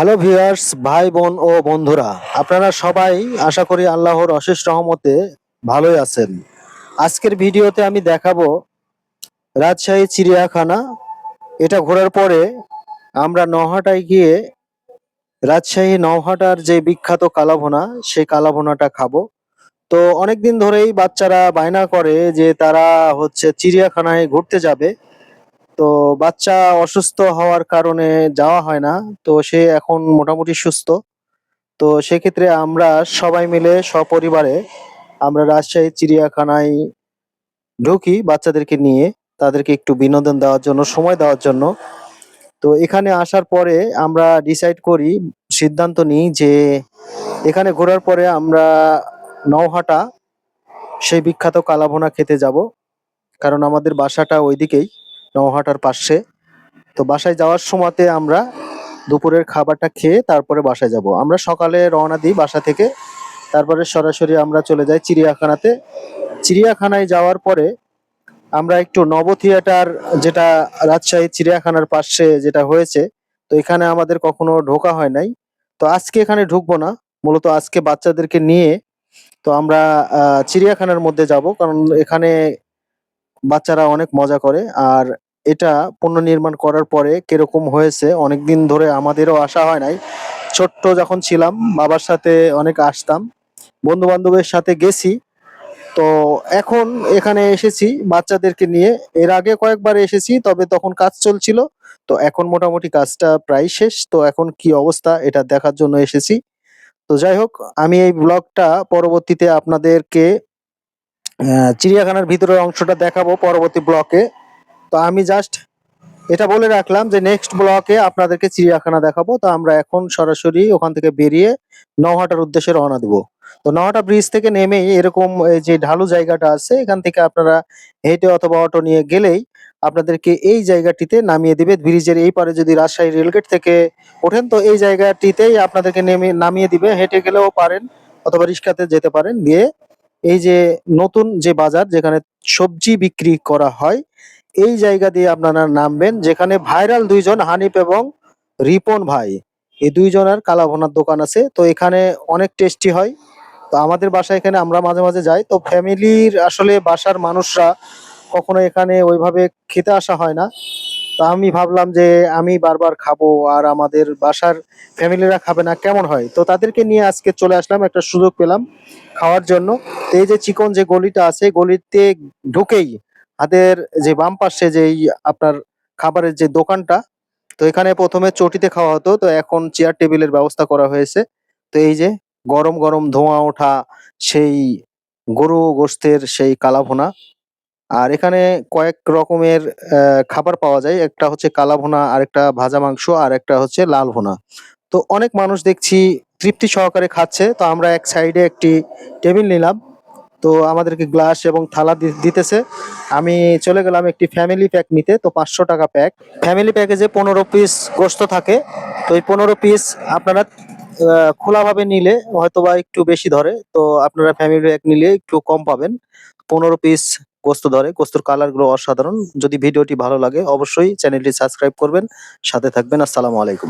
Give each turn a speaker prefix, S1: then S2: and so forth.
S1: Hello viewers, ভাই, বোন ও বন্ধুরা, আপনারা সবাই আশা করি আল্লাহর অশেষ রহমতে ভালোই আছেন। আজকের ভিডিওতে আমি দেখাবো রাজশাহী চিড়িয়াখানা। এটা ঘোরার পরে আমরা নহাটায় গিয়ে রাজশাহী নওহাটার যে বিখ্যাত কালাভোনা, সেই কালাভোনাটা খাব। তো অনেকদিন ধরেই বাচ্চারা বায়না করে যে তারা হচ্ছে চিড়িয়াখানায় ঘুরতে যাবে। তো বাচ্চা অসুস্থ হওয়ার কারণে যাওয়া হয় না। তো সে এখন মোটামুটি সুস্থ। তো সেক্ষেত্রে আমরা সবাই মিলে সপরিবারে আমরা রাজশাহী, চিড়িয়াখানায় ঢুকি বাচ্চাদেরকে নিয়ে, তাদেরকে একটু বিনোদন দেওয়ার জন্য, সময় দেওয়ার জন্য। তো এখানে আসার পরে আমরা ডিসাইড করি, সিদ্ধান্ত নিই যে এখানে ঘোরার পরে আমরা নওহাটা, সেই বিখ্যাত কালাভোনা খেতে যাব। কারণ আমাদের বাসাটা ওইদিকেই। নওহাটার পাশে। তো বাসায় যাওয়ার সময়তে আমরা দুপুরের খাবারটা খেয়ে তারপরে বাসায় যাব। আমরা সকালে রওনা দিই বাসা থেকে। তারপরে সরাসরি আমরা চলে যাই চিড়িয়াখানাতে। চিড়িয়াখানায় যাওয়ার পরে আমরা একটু নব থিয়েটার যেটা রাজশাহী চিড়িয়াখানার পাশে যেটা হয়েছে, তো এখানে আমাদের কখনো ঢোকা হয় নাই। তো আজকে এখানে ঢুকবো না, মূলত আজকে বাচ্চাদেরকে নিয়ে। তো আমরা চিড়িয়াখানার মধ্যে যাব, কারণ এখানে বাচ্চারা অনেক মজা করে। আর এটা পুনর্নির্মাণ করার পরে কীরকম হয়েছে? অনেকদিন ধরে আমাদেরও আসা হয় নাই। ছোট্ট যখন ছিলাম, বাবার সাথে অনেক আসতাম। বন্ধু বান্ধবের সাথে গেছি। তো এখন এখানে এসেছি বাচ্চাদেরকে নিয়ে। এর আগে কয়েকবার এসেছি, তবে তখন কাজ চলছিল। তো এখন মোটামুটি কাজটা প্রায় শেষ। তো এখন কি অবস্থা, এটা দেখার জন্য এসেছি। তো যাই হোক, আমি এই ব্লগটা পরবর্তীতে আপনাদেরকে চিড়িয়াখানার ভিতরের অংশটা দেখাবো পরবর্তী ব্লকে। তো আমি জাস্ট এটা বলে রাখলাম যে নেক্সট ব্লকে আপনাদেরকে চিড়িয়াখানা দেখাবো। তো আমরা এখন সরাসরি ওখান থেকে বেরিয়ে নহাটার উদ্দেশ্যে রওনা দিব। তো নহাটা ব্রিজ থেকে নেমেই এরকম যে ঢালু জায়গাটা আছে, এখান থেকে আপনারা হেঁটে অথবা অটো নিয়ে গেলেই আপনাদেরকে এই জায়গাটিতে নামিয়ে দিবে। ব্রিজের এই পারে যদি রাজশাহী রেলগেট থেকে ওঠেন, তো এই জায়গাটিতেই আপনাদেরকে নেমে, নামিয়ে দিবে। হেঁটে গেলেও পারেন অথবা রিক্সাতে যেতে পারেন। গিয়ে এই যে নতুন যে বাজার, যেখানে সবজি বিক্রি করা হয় এই জায়গা দিয়ে আপনারা নামবেন, যেখানে ভাইরাল দুইজন হানিফ এবং রিপন ভাই। এই দুইজনের কালাভোনার দোকান আছে। তো এখানে অনেক টেস্টি হয়। তো আমাদের বাসা এখানে আমরা মাঝে মাঝে যাই। তো ফ্যামিলির আসলে বাসার মানুষরা কখনো এখানে ওইভাবে খেতে আসা হয় না। তো আমি ভাবলাম যে আমি বারবার খাব আর আমাদের বাসার ফ্যামিলিরা খাবে না, কেমন হয়? তো তাদেরকে নিয়ে আজকে চলে আসলাম, একটা সুযোগ পেলাম খাওয়ার জন্য। তো এই যে চিকন যে গলিটা আছে, গলিতে ঢুকেই হাতের যে বাম পাশে যে এই আপনার খাবারের যে দোকানটা, তো এখানে প্রথমে চটিতে খাওয়া হতো, তো এখন চেয়ার টেবিলের ব্যবস্থা করা হয়েছে। তো এই যে গরম গরম ধোঁয়া ওঠা সেই গরু গোস্তের সেই কালাভুনা। আর এখানে কয়েক রকমের খাবার পাওয়া যায়। একটা হচ্ছে কালাভুনা, আরেকটা ভাজা মাংস, আর একটা হচ্ছে লাল ভোনা। তো অনেক মানুষ দেখছি তৃপ্তি সহকারে খাচ্ছে। তো আমরা এক সাইডে একটি টেবিল নিলাম। তো আমাদেরকে গ্লাস এবং থালা দিতেছে। আমি চলে গেলাম একটি ফ্যামিলি প্যাক নিতে, তো পাঁচশো টাকা প্যাক ফ্যামিলি প্যাকেজে পনেরো পিস গোস্ত থাকে, তো এই পনেরো পিস আপনারা খোলাভাবে নিলে হয়তোবা একটু বেশি ধরে, তো আপনারা ফ্যামিলি প্যাক নিলে একটু কম পাবেন। পনেরো পিস গোস্ত ধরে, গোস্তর কালারগুলো অসাধারণ। যদি ভিডিওটি ভালো লাগে, অবশ্যই চ্যানেলটি সাবস্ক্রাইব করবেন। সাথে থাকবেন, আসসালামু আলাইকুম।